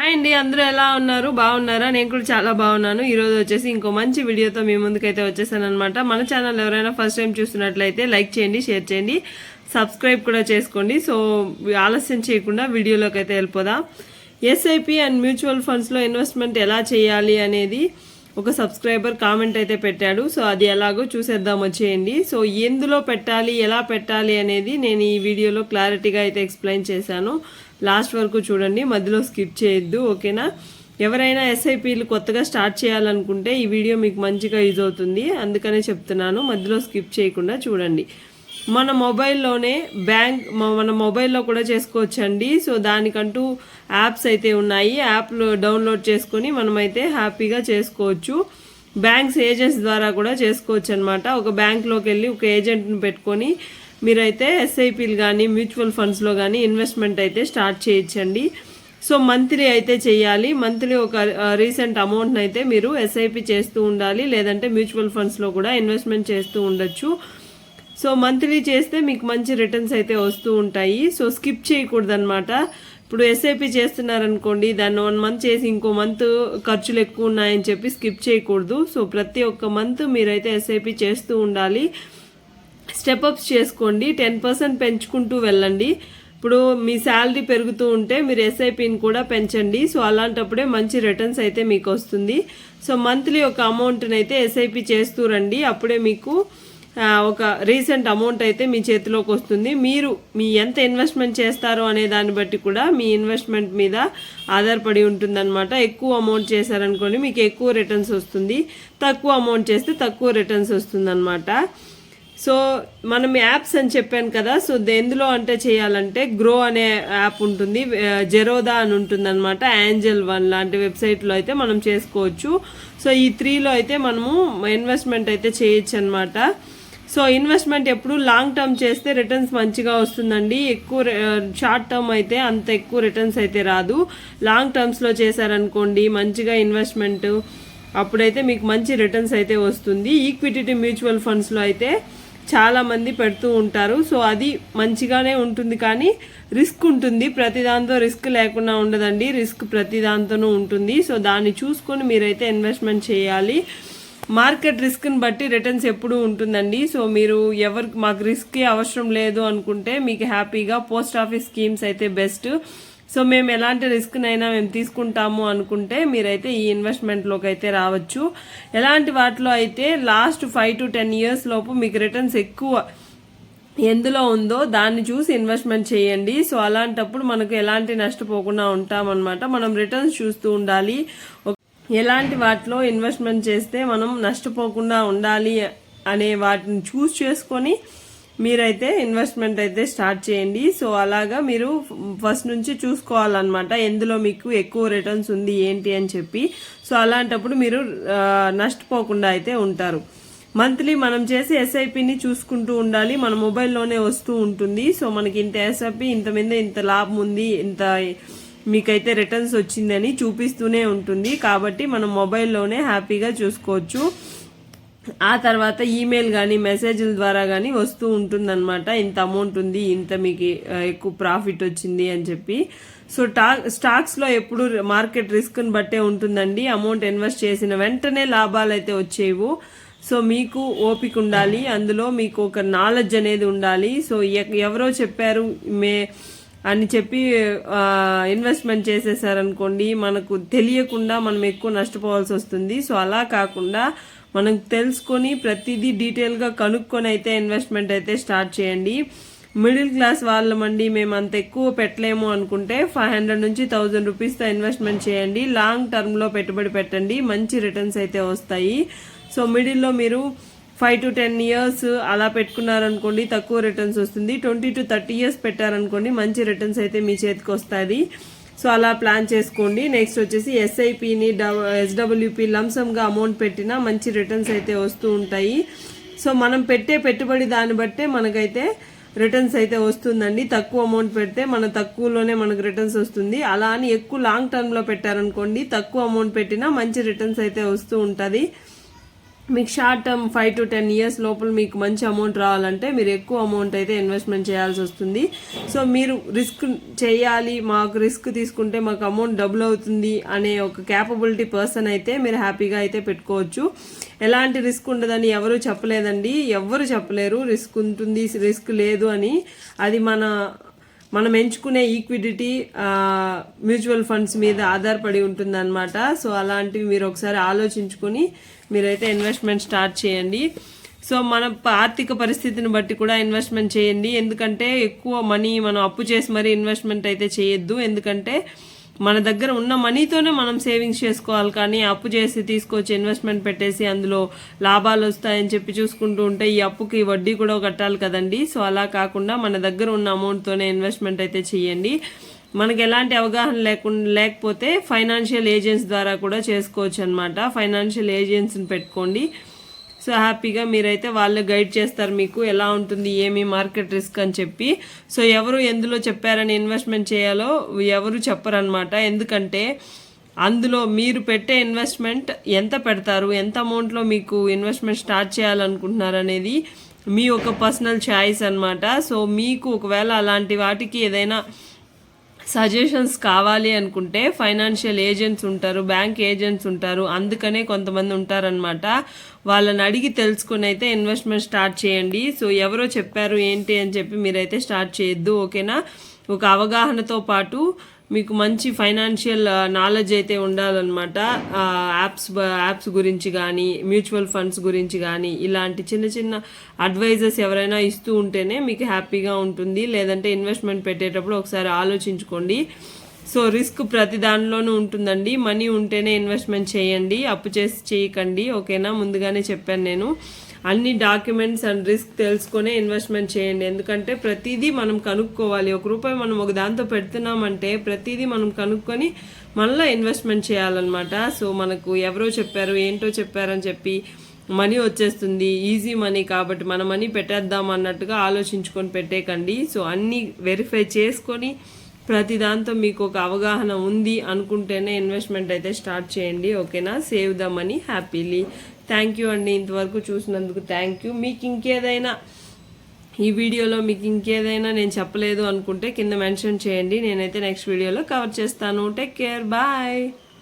Hi అండి అందరూ ఎలా ఉన్నారు? బాగున్నారా? నేను కూడా చాలా బాగున్నాను. ఈరోజు వచ్చేసి ఇంకో మంచి వీడియోతో మీ ముందుకైతే వచ్చేసాను అనమాట మన ఛానల్ ఎవరైనా ఫస్ట్ టైం చూస్తున్నట్లయితే లైక్ చేయండి షేర్ చేయండి సబ్స్క్రైబ్ కూడా చేసుకోండి. సో ఆలస్యం చేయకుండా వీడియోలోకి అయితే వెళ్ళిపోదాం. ఎస్ఐపి అండ్ మ్యూచువల్ ఫండ్స్లో ఇన్వెస్ట్మెంట్ ఎలా చేయాలి అనేది ఒక సబ్స్క్రైబర్ కామెంట్ అయితే పెట్టాడు. సో అది ఎలాగో చూసేద్దాం వచ్చేయండి. సో ఎందులో పెట్టాలి ఎలా పెట్టాలి అనేది నేను ఈ వీడియోలో క్లారిటీగా అయితే ఎక్స్ప్లెయిన్ చేశాను. లాస్ట్ వరకు చూడండి మధ్యలో స్కిప్ చేయొద్దు ఓకేనా? ఎవరైనా ఎస్ఐపీలు కొత్తగా స్టార్ట్ చేయాలనుకుంటే ఈ వీడియో మీకు మంచిగా యూజ్ అవుతుంది. అందుకనే చెప్తున్నాను మధ్యలో స్కిప్ చేయకుండా చూడండి. మన మొబైల్లోనే బ్యాంక్ మన మొబైల్లో కూడా చేసుకోవచ్చండి. సో దానికంటూ యాప్స్ అయితే ఉన్నాయి. యాప్లు డౌన్లోడ్ చేసుకొని మనమైతే హ్యాపీగా చేసుకోవచ్చు. బ్యాంక్స్ ఏజెంట్స్ ద్వారా కూడా చేసుకోవచ్చు అనమాట ఒక బ్యాంక్లోకి వెళ్ళి ఒక ఏజెంట్ని పెట్టుకొని మీరైతే ఎస్ఐపీలు కానీ మ్యూచువల్ ఫండ్స్లో కానీ ఇన్వెస్ట్మెంట్ అయితే స్టార్ట్ చేయొచ్చండి. సో మంత్లీ అయితే చేయాలి. మంత్లీ ఒక రీసెంట్ అమౌంట్ని అయితే మీరు ఎస్ఐపి చేస్తూ ఉండాలి. లేదంటే మ్యూచువల్ ఫండ్స్లో కూడా ఇన్వెస్ట్మెంట్ చేస్తూ ఉండొచ్చు. సో మంత్లీ చేస్తే మీకు మంచి రిటర్న్స్ అయితే వస్తూ ఉంటాయి. సో స్కిప్ చేయకూడదు అనమాట ఇప్పుడు ఎస్ఐపి చేస్తున్నారనుకోండి దాన్ని వన్ మంత్ చేసి ఇంకో మంత్ ఖర్చులు ఎక్కువ ఉన్నాయని చెప్పి స్కిప్ చేయకూడదు. సో ప్రతి ఒక్క మంత్ మీరైతే ఎస్ఐపి చేస్తూ ఉండాలి. స్టెప్ అప్స్ చేసుకోండి టెన్ పర్సెంట్ పెంచుకుంటూ వెళ్ళండి. ఇప్పుడు మీ శాలరీ పెరుగుతూ ఉంటే మీరు ఎస్ఐపిని కూడా పెంచండి. సో అలాంటప్పుడే మంచి రిటర్న్స్ అయితే మీకు వస్తుంది. సో మంత్లీ ఒక అమౌంట్ని అయితే ఎస్ఐపి చేస్తూ రండి. అప్పుడే మీకు ఒక రీసెంట్ అమౌంట్ అయితే మీ చేతిలోకి వస్తుంది. మీరు మీ ఎంత ఇన్వెస్ట్మెంట్ చేస్తారో అనే దాన్ని బట్టి కూడా మీ ఇన్వెస్ట్మెంట్ మీద ఆధారపడి ఉంటుందన్నమాట. ఎక్కువ అమౌంట్ చేశారనుకోండి మీకు ఎక్కువ రిటర్న్స్ వస్తుంది. తక్కువ అమౌంట్ చేస్తే తక్కువ రిటర్న్స్ వస్తుందన్నమాట. సో మనం యాప్స్ అని చెప్పాను కదా సో ఎందులో అంటే చేయాలంటే గ్రో అనే యాప్ ఉంటుంది జెరోదా అని ఉంటుంది అనమాట యాంజల్ వన్ లాంటి వెబ్సైట్లో అయితే మనం చేసుకోవచ్చు. సో ఈ త్రీలో అయితే మనము ఇన్వెస్ట్మెంట్ అయితే చేయొచ్చు అనమాట సో ఇన్వెస్ట్మెంట్ ఎప్పుడు లాంగ్ టర్మ్ చేస్తే రిటర్న్స్ మంచిగా వస్తుందండి. ఎక్కువ షార్ట్ టర్మ్ అయితే అంత ఎక్కువ రిటర్న్స్ అయితే రాదు. లాంగ్ టర్మ్స్లో చేశారనుకోండి మంచిగా ఇన్వెస్ట్మెంట్ అప్పుడైతే మీకు మంచి రిటర్న్స్ అయితే వస్తుంది. ఈక్విటీ మ్యూచువల్ ఫండ్స్లో అయితే చాలామంది పెడుతూ ఉంటారు. సో అది మంచిగానే ఉంటుంది కానీ రిస్క్ ఉంటుంది. ప్రతి దాంతో రిస్క్ లేకుండా ఉండదండి. రిస్క్ ప్రతి దాంతోనూ ఉంటుంది. సో దాన్ని చూసుకొని మీరైతే ఇన్వెస్ట్మెంట్ చేయాలి. మార్కెట్ రిస్క్ని బట్టి రిటర్న్స్ ఎప్పుడూ ఉంటుందండి. సో మీరు ఎవరికి మాకు రిస్క్ అవసరం లేదు అనుకుంటే మీకు హ్యాపీగా పోస్ట్ ఆఫీస్ స్కీమ్స్ అయితే బెస్ట్. సో మేము ఎలాంటి రిస్క్నైనా మేము తీసుకుంటాము అనుకుంటే మీరైతే ఈ ఇన్వెస్ట్మెంట్లోకి అయితే రావచ్చు. ఎలాంటి వాటిలో అయితే last five to ten years లోపు మీకు రిటర్న్స్ ఎక్కువ ఎందులో ఉందో దాన్ని చూసి ఇన్వెస్ట్మెంట్ చేయండి. సో అలాంటప్పుడు మనకు ఎలాంటి నష్టపోకుండా ఉంటామన్నమాట. మనం రిటర్న్స్ చూస్తూ ఉండాలి. ఎలాంటి వాటిలో ఇన్వెస్ట్మెంట్ చేస్తే మనం నష్టపోకుండా ఉండాలి అనే వాటిని చూస్ చేసుకొని మీరైతే ఇన్వెస్ట్మెంట్ అయితే స్టార్ట్ చేయండి. సో అలాగా మీరు ఫస్ట్ నుంచి చూసుకోవాలన్నమాట. ఎందులో మీకు ఎక్కువ రిటర్న్స్ ఉంది ఏంటి అని చెప్పి. సో అలాంటప్పుడు మీరు నష్టపోకుండా అయితే ఉంటారు. మంత్లీ మనం చేసే ఎస్ఐపిని చూసుకుంటూ ఉండాలి. మన మొబైల్లోనే వస్తూ ఉంటుంది. సో మనకి ఇంత ఎస్ఐపి ఇంత మీద ఇంత లాభం ఉంది ఇంత మీకైతే రిటర్న్స్ వచ్చిందని చూపిస్తూనే ఉంటుంది. కాబట్టి మనం మొబైల్లోనే హ్యాపీగా చూసుకోవచ్చు. ఆ తర్వాత ఈమెయిల్ కానీ మెసేజ్ల ద్వారా కానీ వస్తూ ఉంటుందన్నమాట. ఇంత అమౌంట్ ఉంది ఇంత మీకు ఎక్కువ ప్రాఫిట్ వచ్చింది అని చెప్పి. సో టా స్టాక్స్లో ఎప్పుడు మార్కెట్ రిస్క్ని బట్టే ఉంటుందండి. అమౌంట్ ఇన్వెస్ట్ చేసిన వెంటనే లాభాలు అయితే వచ్చేవు. సో మీకు ఓపిక ఉండాలి. అందులో మీకు ఒక నాలెడ్జ్ అనేది ఉండాలి. సో ఎవరో చెప్పారు మే అని చెప్పి ఇన్వెస్ట్మెంట్ చేసేసారనుకోండి మనకు తెలియకుండా మనం ఎక్కువ నష్టపోవాల్సి వస్తుంది. సో అలా కాకుండా మనం తెలుసుకొని ప్రతిదీ డీటెయిల్గా కనుక్కొని అయితే ఇన్వెస్ట్మెంట్ అయితే స్టార్ట్ చేయండి. మిడిల్ క్లాస్ వాళ్ళమండి మేము అంత ఎక్కువ పెట్టలేము అనుకుంటే ఫైవ్ హండ్రెడ్ నుంచి థౌజండ్ రూపీస్తో ఇన్వెస్ట్మెంట్ చేయండి. లాంగ్ టర్మ్లో పెట్టుబడి పెట్టండి. మంచి రిటర్న్స్ అయితే వస్తాయి. సో మిడిల్లో మీరు ఫైవ్ టు టెన్ ఇయర్స్ అలా పెట్టుకున్నారనుకోండి తక్కువ రిటర్న్స్ వస్తుంది. ట్వంటీ టు థర్టీ ఇయర్స్ పెట్టారనుకోండి మంచి రిటర్న్స్ అయితే మీ చేతికి వస్తుంది. సో అలా ప్లాన్ చేసుకోండి. నెక్స్ట్ వచ్చేసి ఎస్ఐపిని ఎస్డబ్ల్యూపి లంసమ్గా అమౌంట్ పెట్టినా మంచి రిటర్న్స్ అయితే వస్తూ ఉంటాయి. సో మనం పెట్టే పెట్టుబడి దాన్ని బట్టే మనకైతే రిటర్న్స్ అయితే వస్తుందండి. తక్కువ అమౌంట్ పెడితే మన తక్కువలోనే మనకు రిటర్న్స్ వస్తుంది. అలా అని ఎక్కువ లాంగ్ టర్మ్లో పెట్టారనుకోండి తక్కువ అమౌంట్ పెట్టినా మంచి రిటర్న్స్ అయితే వస్తూ ఉంటుంది. మీకు short term five to ten years లోపల మీకు మంచి అమౌంట్ రావాలంటే మీరు ఎక్కువ అమౌంట్ అయితే ఇన్వెస్ట్మెంట్ చేయాల్సి వస్తుంది. సో మీరు రిస్క్ చేయాలి మాకు రిస్క్ తీసుకుంటే మాకు అమౌంట్ డబుల్ అవుతుంది అనే ఒక క్యాపబిలిటీ పర్సన్ అయితే మీరు హ్యాపీగా అయితే పెట్టుకోవచ్చు. ఎలాంటి రిస్క్ ఉండదని ఎవరు చెప్పలేదండి. ఎవరు చెప్పలేరు రిస్క్ ఉంటుంది రిస్క్ లేదు అని. అది మన మనం ఎంచుకునే ఈక్విడిటీ మ్యూచువల్ ఫండ్స్ మీద ఆధారపడి ఉంటుందన్నమాట. సో అలాంటివి మీరు ఒకసారి ఆలోచించుకొని మీరైతే ఇన్వెస్ట్మెంట్ స్టార్ట్ చేయండి. సో మన ఆర్థిక పరిస్థితిని బట్టి కూడా ఇన్వెస్ట్మెంట్ చేయండి. ఎందుకంటే ఎక్కువ మనీ మనం అప్పు చేసి మరీ ఇన్వెస్ట్మెంట్ అయితే చేయొద్దు. ఎందుకంటే మన దగ్గర ఉన్న మనీతోనే మనం సేవింగ్స్ చేసుకోవాలి. కానీ అప్పు చేసి తీసుకొచ్చి ఇన్వెస్ట్మెంట్ పెట్టేసి అందులో లాభాలు వస్తాయని చెప్పి చూసుకుంటూ ఉంటే ఈ అప్పుకి వడ్డీ కూడా కట్టాలి కదండి. సో అలా కాకుండా మన దగ్గర ఉన్న అమౌంట్తోనే ఇన్వెస్ట్మెంట్ అయితే చేయండి. మనకి ఎలాంటి అవగాహన లేకుండా లేకపోతే ఫైనాన్షియల్ ఏజెంట్స్ ద్వారా కూడా చేసుకోవచ్చు అనమాట ఫైనాన్షియల్ ఏజెంట్స్ని పెట్టుకోండి. సో హ్యాపీగా మీరైతే వాళ్ళు గైడ్ చేస్తారు మీకు ఎలా ఉంటుంది ఏమి మార్కెట్ రిస్క్ అని చెప్పి. సో ఎవరు ఎందులో చెప్పారని ఇన్వెస్ట్మెంట్ చేయాలో ఎవరు చెప్పరనమాట. ఎందుకంటే అందులో మీరు పెట్టే ఇన్వెస్ట్మెంట్ ఎంత పెడతారు ఎంత అమౌంట్లో మీకు ఇన్వెస్ట్మెంట్ స్టార్ట్ చేయాలనుకుంటున్నారు అనేది మీ ఒక పర్సనల్ ఛాయిస్ అన్నమాట. సో మీకు ఒకవేళ అలాంటి వాటికి ఏదైనా సజెషన్స్ కావాలి అనుకుంటే ఫైనాన్షియల్ ఏజెంట్స్ ఉంటారు బ్యాంక్ ఏజెంట్స్ ఉంటారు అందుకనే కొంతమంది ఉంటారనమాట వాళ్ళని అడిగి తెలుసుకుని అయితే ఇన్వెస్ట్మెంట్ స్టార్ట్ చేయండి. సో ఎవరో చెప్పారు ఏంటి అని చెప్పి మీరైతే స్టార్ట్ చేయొద్దు ఓకేనా? ఒక అవగాహనతో పాటు మీకు మంచి ఫైనాన్షియల్ నాలెడ్జ్ uh, అయితే ఉండాలన్నమాట. యాప్స్ యాప్స్ uh, గురించి కానీ మ్యూచువల్ ఫండ్స్ గురించి కానీ ఇలాంటి చిన్న చిన్న అడ్వైజర్స్ ఎవరైనా ఇస్తూ ఉంటేనే మీకు హ్యాపీగా ఉంటుంది. లేదంటే ఇన్వెస్ట్మెంట్ పెట్టేటప్పుడు ఒకసారి ఆలోచించుకోండి. సో రిస్క్ ప్రతి దానిలోనూ ఉంటుందండి. మనీ ఉంటేనే ఇన్వెస్ట్మెంట్ చేయండి. అప్పు చేసి చేయకండి. ఓకేనా? ముందుగానే చెప్పాను నేను. అన్ని డాక్యుమెంట్స్ అండ్ రిస్క్ తెలుసుకొనే ఇన్వెస్ట్మెంట్ చేయండి. ఎందుకంటే ప్రతిదీ మనం కనుక్కోవాలి. ఒక రూపాయి మనం ఒక దాంతో పెడుతున్నామంటే ప్రతిదీ మనం కనుక్కొని మళ్ళీ ఇన్వెస్ట్మెంట్ చేయాలన్నమాట. సో మనకు ఎవరో చెప్పారు ఏంటో చెప్పారని చెప్పి మనీ వచ్చేస్తుంది. ఈజీ మనీ కాబట్టి మన మనీ పెట్టేద్దాం అన్నట్టుగా ఆలోచించుకొని పెట్టేకండి. సో అన్నీ వెరిఫై చేసుకొని ప్రతి దాంతో మీకు ఒక అవగాహన ఉంది అనుకుంటేనే ఇన్వెస్ట్మెంట్ అయితే స్టార్ట్ చేయండి. ఓకేనా? Save the money happily. Thank you అండి. ఇంతవరకు చూసినందుకు థ్యాంక్ యూ మీకు ఇంకేదైనా ఈ వీడియోలో మీకు ఇంకేదైనా నేను చెప్పలేదు అనుకుంటే కింద మెన్షన్ చేయండి. నేనైతే నెక్స్ట్ వీడియోలో కవర్ చేస్తాను. Take care bye